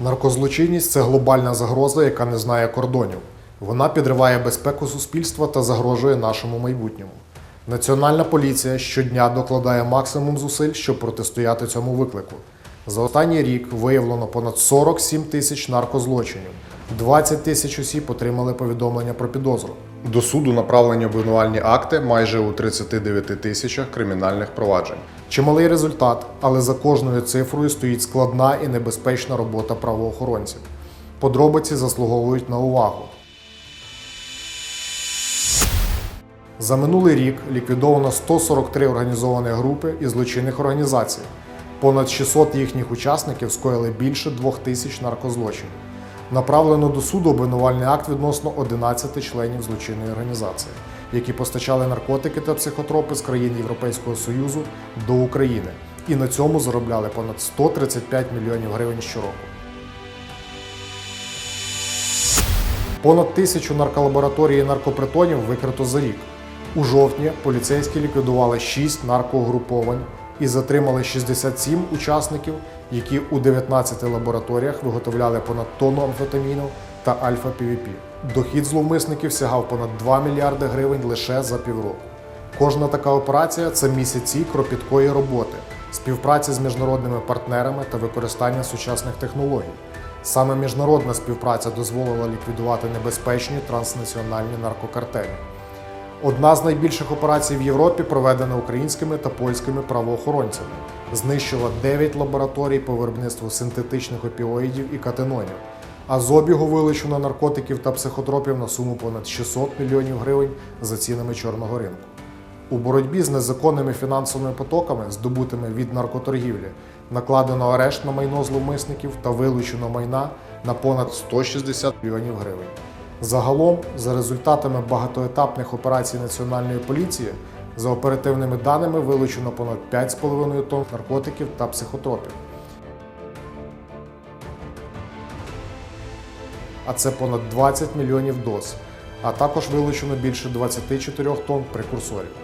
Наркозлочинність це глобальна загроза, яка не знає кордонів. Вона підриває безпеку суспільства та загрожує нашому майбутньому. Національна поліція щодня докладає максимум зусиль, щоб протистояти цьому виклику. За останній рік виявлено понад 47 тисяч наркозлочинів. 20 тисяч осіб отримали повідомлення про підозру. До суду направлені обвинувальні акти майже у 39 тисячах кримінальних проваджень. Чималий результат, але за кожною цифрою стоїть складна і небезпечна робота правоохоронців. Подробиці заслуговують на увагу. За минулий рік ліквідовано 143 організовані групи і злочинних організацій. Понад 600 їхніх учасників скоїли більше 2000 наркозлочинів. Направлено до суду обвинувальний акт відносно 11 членів злочинної організації, які постачали наркотики та психотропи з країн Європейського Союзу до України і на цьому заробляли понад 135 мільйонів гривень щороку. Понад тисячу нарколабораторій і наркопритонів викрито за рік. У жовтні поліцейські ліквідували 6 наркоугруповань і затримали 67 учасників, які у 19 лабораторіях виготовляли понад тонну амфетаміну та альфа-півіпі. Дохід зловмисників сягав понад 2 мільярди гривень лише за півроку. Кожна така операція це місяці кропіткої роботи, співпраці з міжнародними партнерами та використання сучасних технологій. Саме міжнародна співпраця дозволила ліквідувати небезпечні транснаціональні наркокартелі. Одна з найбільших операцій в Європі проведена українськими та польськими правоохоронцями. Знищила 9 лабораторій по виробництву синтетичних опіоїдів і катенонів. А з обігу вилучено наркотиків та психотропів на суму понад 600 мільйонів гривень за цінами чорного ринку. У боротьбі з незаконними фінансовими потоками, здобутими від наркоторгівлі, накладено арешт на майно зловмисників та вилучено майна на понад 160 мільйонів гривень. Загалом, за результатами багатоетапних операцій Національної поліції, за оперативними даними вилучено понад 5,5 тонн наркотиків та психотропів. А це понад 20 мільйонів доз, а також вилучено більше 24 тонн прекурсорів.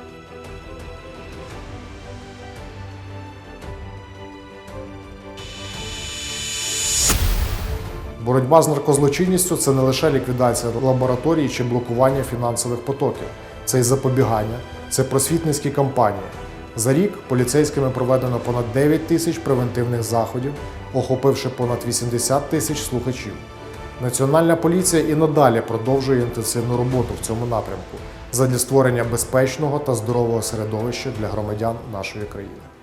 Боротьба з наркозлочинністю це не лише ліквідація лабораторій чи блокування фінансових потоків, це й запобігання, це просвітницькі кампанії. За рік поліцейськими проведено понад 9 тисяч превентивних заходів, охопивши понад 80 тисяч слухачів. Національна поліція і надалі продовжує інтенсивну роботу в цьому напрямку задля створення безпечного та здорового середовища для громадян нашої країни.